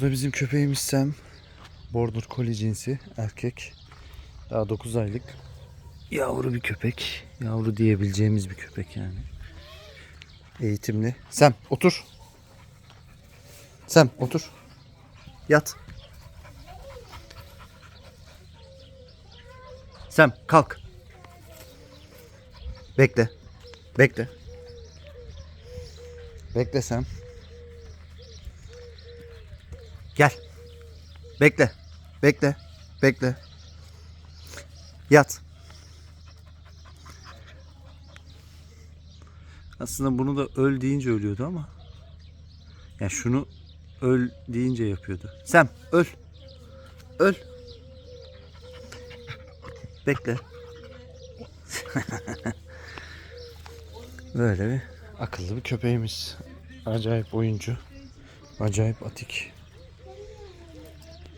Bu da bizim köpeğimiz Sam. Border Collie cinsi erkek. Daha 9 aylık. Yavru bir köpek. Yavru diyebileceğimiz bir köpek yani. Eğitimli. Sam otur. Sam otur. Yat. Sam kalk. Bekle. Bekle. Bekle Sam. Gel. Bekle. Bekle. Bekle. Yat. Aslında bunu da öl deyince ölüyordu ama. Ya şunu öl deyince yapıyordu. Sam öl. Öl. Bekle. Böyle bir akıllı bir köpeğimiz. Acayip oyuncu. Acayip atik.